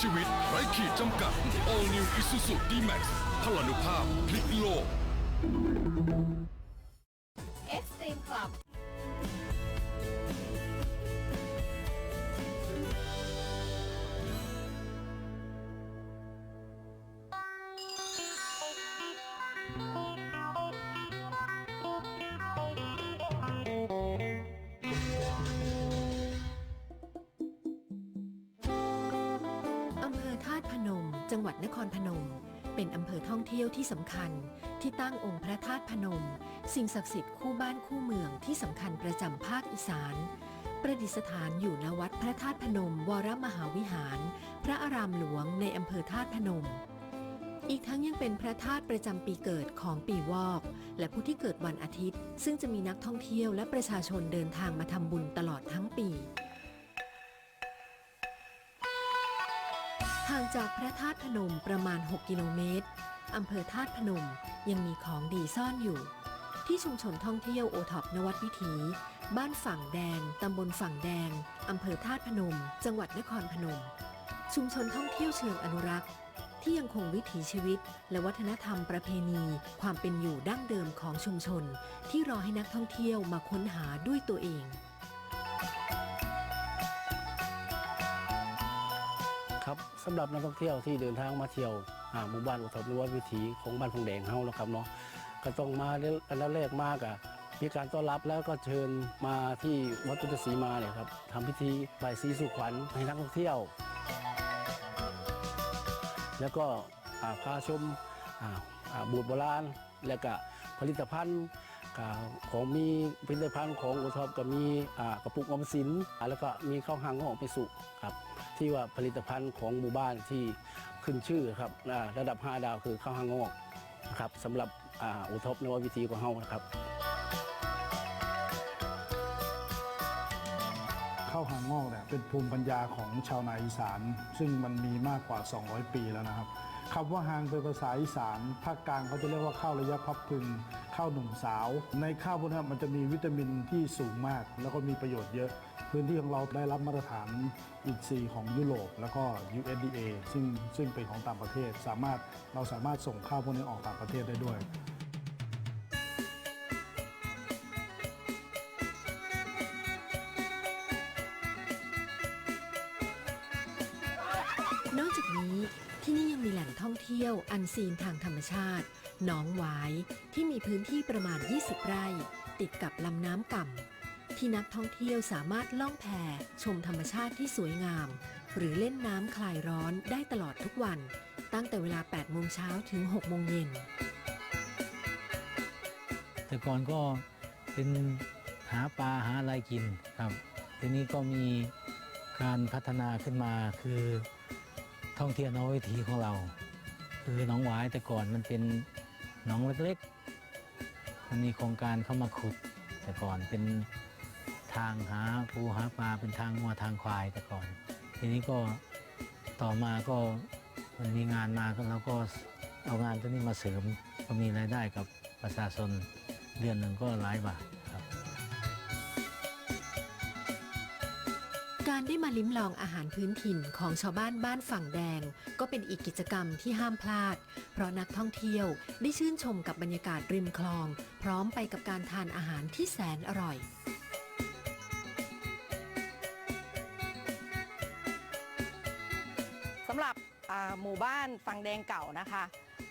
ชีวิตไร้ขีดจำกัด All New Isuzu D-Max พลานุภาพพลิกโลก ธาตุพนม จังหวัดนครพนม เป็นอำเภอท่องเที่ยวที่สำคัญ ที่ตั้งองค์พระธาตุพนม สิ่งศักดิ์สิทธิ์คู่บ้านคู่เมืองที่สำคัญประจำภาคอีสาน ประดิษฐานอยู่ณวัดพระธาตุพนม วรมหาวิหาร พระอารามหลวงในอำเภอธาตุพนม อีกทั้งยังเป็นพระธาตุประจำปีเกิดของปีวอก และผู้ที่เกิดวันอาทิตย์ ซึ่งจะมีนักท่องเที่ยวและประชาชนเดินทางมาทำบุญตลอดทั้งปี ห่างจากพระธาตุพนมประมาณ 6 กิโลเมตร อำเภอธาตุพนมยังมีของดีซ่อนอยู่ ที่ชุมชนท่องเที่ยวโอท็อปนวัดวิถี บ้านฝั่งแดง ตำบลฝั่งแดง อำเภอธาตุพนม จังหวัดนครพนม ชุมชนท่องเที่ยวเชิงอนุรักษ์ ที่ยังคงวิถีชีวิต และวัฒนธรรมประเพณี ความเป็นอยู่ดั้งเดิมของชุมชน ที่รอให้นักท่องเที่ยวมาค้นหาด้วยตัวเอง สำหรับนักท่องเที่ยวที่เดินทางมาเที่ยวอ่าหมู่บ้านอุทบหรือว่าวิถีของบ้านพงแดงเฮาแล้วครับเนาะก็ต้องมาเรื่อยอันดับแรกมากอะมีการต้อนรับแล้วก็เชิญมาที่วัดพุทธศรีมาเนี่ยครับทำพิธีใบายสีสุขวัญให้นักท่องเที่ยว แล้วก็อ่าพาชมอ่าอ่าบูตรโบราณ และก็ผลิตภัณฑ์ ของมีผลิตภัณฑ์ของโอทอปก็มีกระปุกออมสินแล้วก็มีข้าวหางของไปสุครับที่ว่าผลิตภัณฑ์ของหมู่บ้านที่ขึ้นชื่อครับระดับ 5 ดาวคือข้าวหางงอกครับสำหรับอ่าอุทบนววิธีของเฮานะครับ ข้าวหางงอกเนี่ยเป็นภูมิปัญญาของชาวนาอีสาน ซึ่งมันมีมากกว่า 200 ปีแล้วนะครับคำว่าหางเป็นภาษาอีสานภาคกลางเขาจะเรียกว่าข้าวระยะพับพึงข้าวหนุ่มสาว ในข้าวพวกนี้มันจะมีวิตามินที่สูงมาก แล้วก็มีประโยชน์เยอะ พื้นที่ของเราได้รับมาตรฐานอินซีย์ของยุโรปแล้วก็ USDA ซึ่งซึ่งเป็นของต่างประเทศ สามารถเราสามารถส่งข้าวพวกนี้ออกต่างประเทศได้ด้วย นอกจากนี้ที่นี่ยังมีแหล่งท่องเที่ยวอันซีนทางธรรมชาติหนองหวายที่มีพื้นที่ประมาณ 20 ไร่ ติดกับลำน้ำก่ำที่นักท่องเที่ยวสามารถล่องแพชมธรรมชาติที่สวยงาม หรือเล่นน้ำคลายร้อนได้ตลอดทุกวัน ตั้งแต่เวลา 8 โมงเช้าถึง 6 โมงเย็น แต่ก่อนก็เป็นหาปลาหาอะไรกินครับ ทีนี้ก็มีการพัฒนาขึ้นมาคือ ท่องเที่ยวนอกวิถีของเรา คือหนองหวายแต่ก่อนมันเป็นหนองเล็กๆ มันมีโครงการเข้ามาขุด แต่ก่อนเป็นทางหาปูหาปลาเป็นทางงัวทางควายแต่ก่อน ทีนี้ก็ต่อมาก็มันมีงานมาก็เราก็เอางานตัวนี้มาเสริมก็มีรายได้กับประชาชนเดือนหนึ่งก็หลายบาท การได้มาลิ้มลองอาหารพื้นถิ่นของชาวบ้านบ้านฝั่งแดง ก็เป็นอีกกิจกรรมที่ห้ามพลาด เพราะนักท่องเที่ยวได้ชื่นชมกับบรรยากาศริมคลอง พร้อมไปกับการทานอาหารที่แสนอร่อยสำหรับหมู่บ้านฝั่งแดงเก่านะคะ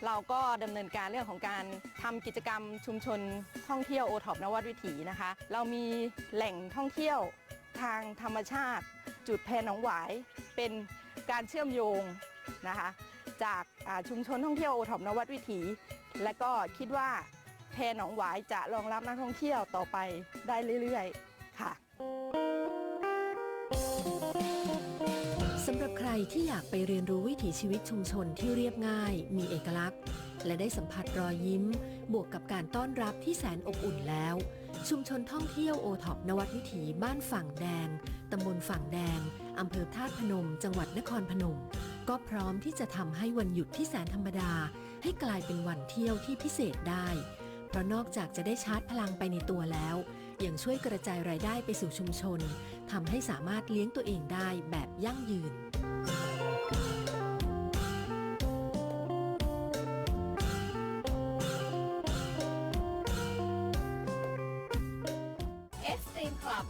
เราก็ดำเนินการเรื่องของการทำกิจกรรมชุมชนท่องเที่ยวโอท็อปนวัดวิถีนะคะ เรามีแหล่งท่องเที่ยว ทางธรรมชาติ จุดแพหนองหวายเป็นการเชื่อมโยงนะคะจากาชุมชนท่องเที่ยวโอท็อปนวัดวิถี และก็คิดว่าแพหนองหวายจะรองรับนักท่องเที่ยวต่อไปได้เรื่อย ๆ ค่ะ ที่อยากไปเรียนรู้วิถีชีวิตชุมชนที่เรียบง่าย มีเอกลักษณ์ และได้สัมผัสรอยยิ้ม บวกกับการต้อนรับที่แสนอบอุ่นแล้ว ชุมชนท่องเที่ยวโอท็อปนวัดวิถีบ้านฝั่งแดงตำบลฝั่งแดงอำเภอธาตุพนม จังหวัดนครพนม ก็พร้อมที่จะทำให้วันหยุดที่แสนธรรมดา ให้กลายเป็นวันเที่ยวที่พิเศษได้ พราะนอกจากจะได้ชาร์จพลังไปในตัวแล้ว ยังช่วยกระจายรายได้ไปสู่ชุมชนทำให้สามารถเลี้ยงตัวเองได้แบบยั่งยืนเอสติมพลัส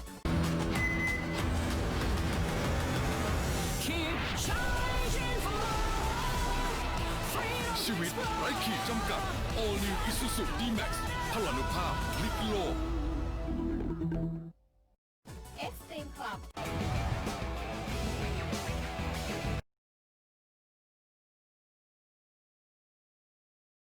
ชีวิตไร้ขีดจำกัด All New Isuzu D-Max พลานุภาพลิกโลก